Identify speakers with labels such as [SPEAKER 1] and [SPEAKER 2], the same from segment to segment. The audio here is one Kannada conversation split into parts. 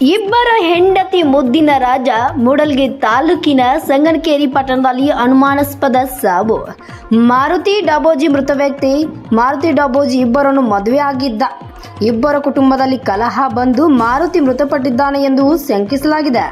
[SPEAKER 1] ಇಬ್ಬರ ಹೆಂಡತಿ ಮುದ್ದಿನ ರಾಜ ಮೂಡಲ್ಗಿ ತಾಲೂಕಿನ ಸಂಗನಕೇರಿ ಪಟ್ಟಣದಲ್ಲಿ ಅನುಮಾನಾಸ್ಪದ ಸಾವು. ಮಾರುತಿ ಡಾಬೋಜಿ ಮೃತ ವ್ಯಕ್ತಿ, ಮಾರುತಿ ಡಾಬೋಜಿ ಇಬ್ಬರನ್ನು ಮದುವೆ ಆಗಿದ್ದ. ಇಬ್ಬರ ಕುಟುಂಬದಲ್ಲಿ ಕಲಹ ಬಂದು ಮಾರುತಿ ಮೃತಪಟ್ಟಿದ್ದಾನೆ ಎಂದು ಶಂಕಿಸಲಾಗಿದೆ.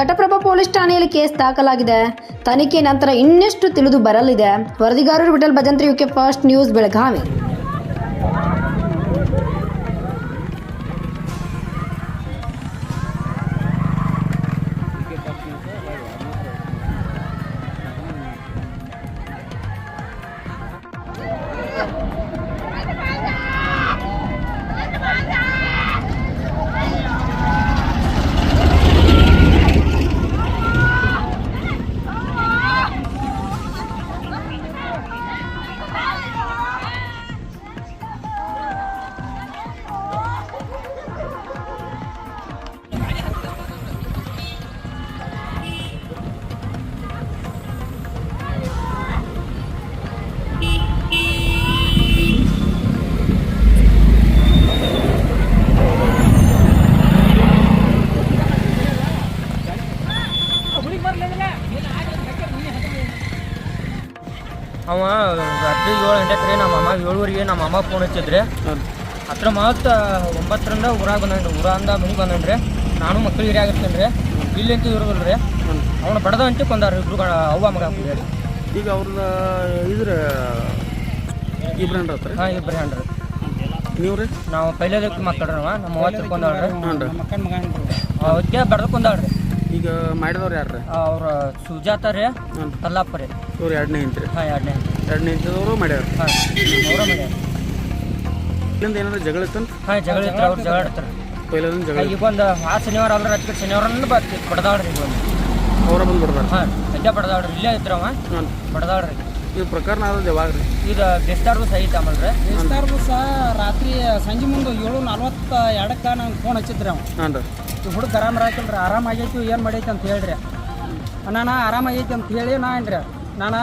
[SPEAKER 1] ಘಟಪ್ರಭಾ ಪೊಲೀಸ್ ಠಾಣೆಯಲ್ಲಿ ಕೇಸ್ ದಾಖಲಾಗಿದೆ. ತನಿಖೆ ನಂತರ ಇನ್ನಷ್ಟು ತಿಳಿದು ಬರಲಿದೆ. ವರದಿಗಾರರು Vithal Bhajantri UK first news Belagavi.
[SPEAKER 2] ಅವ ರಾತ್ರಿ ಏಳು ಗಂಟೆಗೆ ರೀ ನಮ್ಮ ಅಮ್ಮ ಏಳುವರೆಗೆ ನಮ್ಮ ಅಮ್ಮ ಫೋನ್ ಹಚ್ಚಿದ್ರಿ. ಹತ್ರ ಮತ್ತು ಒಂಬತ್ತರಿಂದ ಊರಾಗ ಬಂದನ್ರಿ ಊರಿಂದ ಮನೆಗೆ ಬಂದನ್ರಿ. ನಾನು ಮಕ್ಕಳು ಹಿರಿಯ ಆಗಿರ್ತೇನೆ ರೀ ಇಲ್ಲಿ ಅಂತ ಇರೋದಿಲ್ಲ ರೀ ಅವನು ಬಡದ ಅಂತ ಕೊಂದಾರ ಇಬ್ರು ಅವ್ವ ಮಗ ಕೂಡಿ.
[SPEAKER 3] ಈಗ ಅವ್ರನ್ನ ಇದ್ರ ಇಬ್ರು ಹತ್ರ
[SPEAKER 2] ಹಾಂ ಇಬ್ರು ಹೆಣ್ರಿ
[SPEAKER 3] ನೀವು ರೀ
[SPEAKER 2] ನಾವು ಪೈಲೇದಕ್ಕೆ ಮಾತಾಡ್ರಿ ಅವ ನಮ್ಮ ಅವ್ವ ತಿಳ್ಕೊಂಡಾಳ್ರಿ
[SPEAKER 3] ಹಾಂ ರೀ.
[SPEAKER 2] ಅವಕ್ಕೆ ಬಡ್ದು ಕೊಂದಾಳ್ರಿ.
[SPEAKER 3] ಈಗ ಮಾಡಿದವ್ರು ಯಾರು ರೀ
[SPEAKER 2] ಅವ್ರ ಸುಜಾತ ರೀ
[SPEAKER 3] ಕಲ್ಲಾಪ್ಪ
[SPEAKER 2] ತಲ್ಲಪ್ಪ ರೀ.
[SPEAKER 3] ಇವ್ರು ಎರಡನೇ ಇಂತ್ರಿ
[SPEAKER 2] ಹಾಂ ಎರಡನೇ
[SPEAKER 3] ಎರಡನೇ ಇಂಚದವರು ಮಾಡ್ಯಾರ.
[SPEAKER 2] ಹಾಂ ಅವರ ಮನೆ
[SPEAKER 3] ಇಲ್ಲಿಂದ ಏನಾದ್ರು ಜಗಳ ಇತ್ತಂತ
[SPEAKER 2] ಹಾಂ ಜಗಳ ಇತ್ತು ಅವ್ರು ಜಗಳ ಇರ್ತಾರೆ
[SPEAKER 3] ಪೈಲದಿಂದ ಜಗಳ
[SPEAKER 2] ಈಗ ಒಂದು ಆ ಶನಿವಾರ ಅಲ್ರಿ ಅದಕ್ಕೆ ಶನಿವಾರ ಬರ್ತಿ ಬಡದಾಳ್ರಿ ಈಗ ಒಂದು.
[SPEAKER 3] ಅವರ ಬಂದು ಬಿಡ್ದಾರ
[SPEAKER 2] ಹಾಂ ಸದ್ಯ ಬಡದಾಳ್ರಿ ಇಲ್ಲೇ ಇದ್ರವ
[SPEAKER 3] ಹಾಂ
[SPEAKER 2] ಬಡದಾಳ್ರಿ.
[SPEAKER 3] ಇದು ಪ್ರಕರಣ ಆದದ್ದು ಯಾವಾಗ ರೀ
[SPEAKER 2] ಇದು ಐತೆ ಸಹಿತ ರೀ.
[SPEAKER 4] ಎಷ್ಟಾರ್ದು ಸಹ ರಾತ್ರಿ ಸಂಜೆ ಮುಂದೆ ಏಳು ನಲ್ವತ್ತ ಎರಡಕ್ಕೆ ನಂಗೆ ಫೋನ್ ಹಚ್ಚಿದ್ರಿ ಅವ.
[SPEAKER 3] ಹಾಂ ರೀ.
[SPEAKER 4] ಹುಡುಗ ಆರಾಮ ರಾಕಿಲ್ರಿ ಆರಾಮ ಆಗೈತಿ, ಏನು ಮಾಡೈತಿ ಅಂತ ಹೇಳ್ರಿ. ನಾನು ಆರಾಮ ಆಗೈತಿ ಅಂತ ಹೇಳಿ ನಾ ಏನ್ರಿ, ನಾನು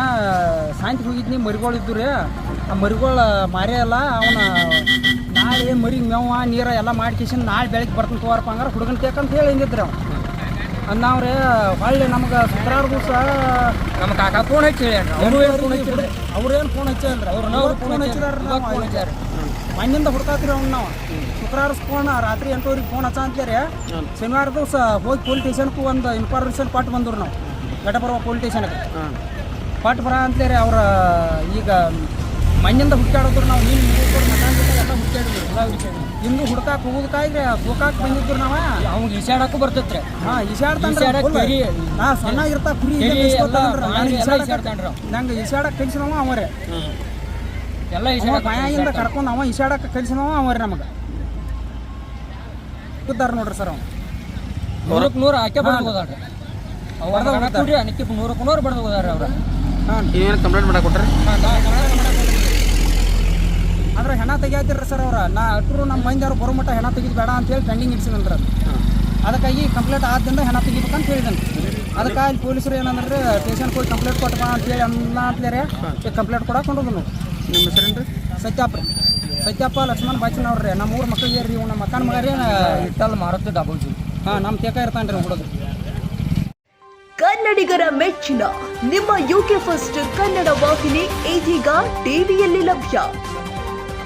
[SPEAKER 4] ಸಾಯಂತಿ ಹೋಗಿದ್ನಿ, ಮರಿಗಳು ಇದ್ದು ರೀ ಆ ಮರಿಗಳು ಮಾರೇ ಅಲ್ಲ, ಅವನ ನಾಳೆ ಮರಿ ಮೇವ ನೀರ ಎಲ್ಲ ಮಾಡ್ಕೇಸಿಂದ ನಾಳೆ ಬೆಳಗ್ಗೆ ಬರ್ತಾನೆ ತೋರಪ್ಪ ಹಂಗಾರೆ ಹುಡುಗನ ಕೇಕಂತ ಹೇಳಿ ಹಿಂಗಿದ್ರಿ ಅವ ಅಂದವ್ರೆ ಹೊಳ್ಳಿ ನಮ್ಗೆ ಶುಕ್ರವಾರ ದಿವಸ
[SPEAKER 2] ನಮ್ಮ ಕಾಕ ಫೋನ್ ಹಚ್ಚಿ ಅವರು ಏನು ಫೋನ್ ಹಚ್ಚಿದ್ರಿ?
[SPEAKER 4] ಅವ್ರೇನು ಫೋನ್ ಹಚ್ಚಿಲ್ರಿ ಅವ್ರು ಫೋನ್ ಹಚ್ಚಿದಾರ
[SPEAKER 2] ಫೋನ್ ಹಚ್ಚಾರ
[SPEAKER 4] ಮಣ್ಣಿಂದ ಹುಡ್ಕಾತ್ರಿ ಅವ್ನು ನಾವು. ಶುಕ್ರವಾರ ಫೋನ್ ರಾತ್ರಿ ಎಂಟೂವರೆಗೆ ಫೋನ್ ಹಚ್ಚ ಅಂತೇರಿ ಶನಿವಾರ ದಿವಸ ಹೋಗಿ ಪೊಲೀಸ್ ಸ್ಟೇಷನ್ಗೂ ಒಂದು ಇನ್ಫಾರ್ಮೇಷನ್ ಪಾಟ್ ಬಂದರು ನಾವು. ಘಟಪರ್ವ ಪೊಲೀಸ್ ಸ್ಟೇಷನ್ಗೆ ಪಾಟ್ ಬರ ಅಂತೇರಿ ಅವ್ರ ಈಗ ಮಣ್ಣಿಂದ ಹುಡ್ಕಾಡಿದ್ರು ನಾವು ನೀನು ಎಲ್ಲ ಹುಡ್ಕಾಡಿದ್ರು ಎಲ್ಲ ಹುಡ್ಕಾಡಿದ್ರು ಇಂದು ಹುಡ್ಕಾಕ್ ಹೋಗೋದಕ್ಕಾಗಿ ಹೋಗಾಕ್ ಬಂದಿದ್ರು ನಾವ?
[SPEAKER 2] ಅವ್ ಈಸಾಡಕ್ಕೂ ಬರ್ತೈತ್ರಿ.
[SPEAKER 4] ಹಾ. ನಾ ಸಣ್ಣ ಇರ್ತಾ ಕುರಿ ನಂಗೆ ಈಸಾಡಕ್- ಕಲ್ಸಿನವ ಅವರೇ.
[SPEAKER 2] ಎಲ್ಲ
[SPEAKER 4] ಬಾಯಾಗಿಂದ ಕರ್ಕೊಂಡು ಅವ ಈಸಾಡಕ್ಕೆ ಕಲ್ಸಿನವ ಅವರೇ ನಮಗೆ. ಕೂತಾರ ನೋಡ್ರಿ ಸರ್ ಅವ
[SPEAKER 2] ನೂರಕ್ಕೆ ನೂರು ಆಕೆ ಬಡ್ದು ಹೋದಾಳ್ರಿ. ಅವ ಮಗನ ಕೂಡಿ ಅನಕ್ಕೆ ನೂರಕ್ಕೆ ನೂರು ಬಡ್ದು ಹೋದಾರ ಅವ್ರ.
[SPEAKER 4] ಹಾಂ.
[SPEAKER 3] ಏನು ಕಂಪ್ಲೇಂಟ್ ಮಾಡಕ್ಕೆ ಕೊಟ್ರಿ
[SPEAKER 4] ಆದ್ರೆ ಹೆಣ ತೆಗಿಯಾತಿರ್ರಿ ಸರ್ ಅವ್ರ. ನಾ ಅಟ್ರು ನಮ್ಮ ಮಂದಿಯವ್ರು ಬರೋ ಮಟ್ಟ ಹೆಣ ತೆಗಿದ್ ಬೇಡ ಅಂತೇಳಿ ಪೆಂಡಿಂಗ್ ಇಡ್ಸಿದಂದ್ರೆ ಅದಕ್ಕಾಗಿ ಕಂಪ್ಲೇಂಟ್ ಆದ್ದಿಂದ ಹೆಣ ತೆಗಿಬೇಕಂತ ಹೇಳಿದನು. ಅದಕ್ಕೆ ಅಲ್ಲಿ ಪೊಲೀಸರು ಏನಂದ್ರೆ ಸ್ಟೇಷನ್ ಹೋಗಿ ಕಂಪ್ಲೇಂಟ್ ಕೊಟ್ಟಪ್ಪ ಬಾ ಅಂತೇಳಿ ಅನ್ನ ಅಂತೇಳಿ ಕಂಪ್ಲೇಂಟ್ ಕೊಡಕ್ಕೆ ಕೊಂಡೋದು ನಾವು
[SPEAKER 3] ನಿಮ್ಮ ಹೆಸರೇನು ರೀ.
[SPEAKER 4] ಸತ್ಯಪ್ಪ ಲಕ್ಷ್ಮಣ್ ಬಾಚಿನ ಅವ್ರಿ ನಮ್ಮ ಊರ ಮಕ್ಕಳಿಗೆ ರೀ ನಮ್ಮ ಅಕ್ಕನ ಮಗ ರೀ.
[SPEAKER 2] ಇಟ್ಟಲ್ಲಿ ಮಾರುತಿ ಡಾಬೋಜಿ
[SPEAKER 4] ಹಾಂ ನಮ್ಮ ತೇಕ ಇರ್ತಾನೆ ರೀ ಹುಡುಗ
[SPEAKER 5] ಕನ್ನಡಿಗರ ಮೆಚ್ಚಿನ ನಿಮ್ಮ ಯುಕೆ ಫಸ್ಟ್ ಕನ್ನಡ ವಾಹಿನಿ ಇದೀಗ ಟಿವಿಯಲ್ಲಿ ಲಭ್ಯ.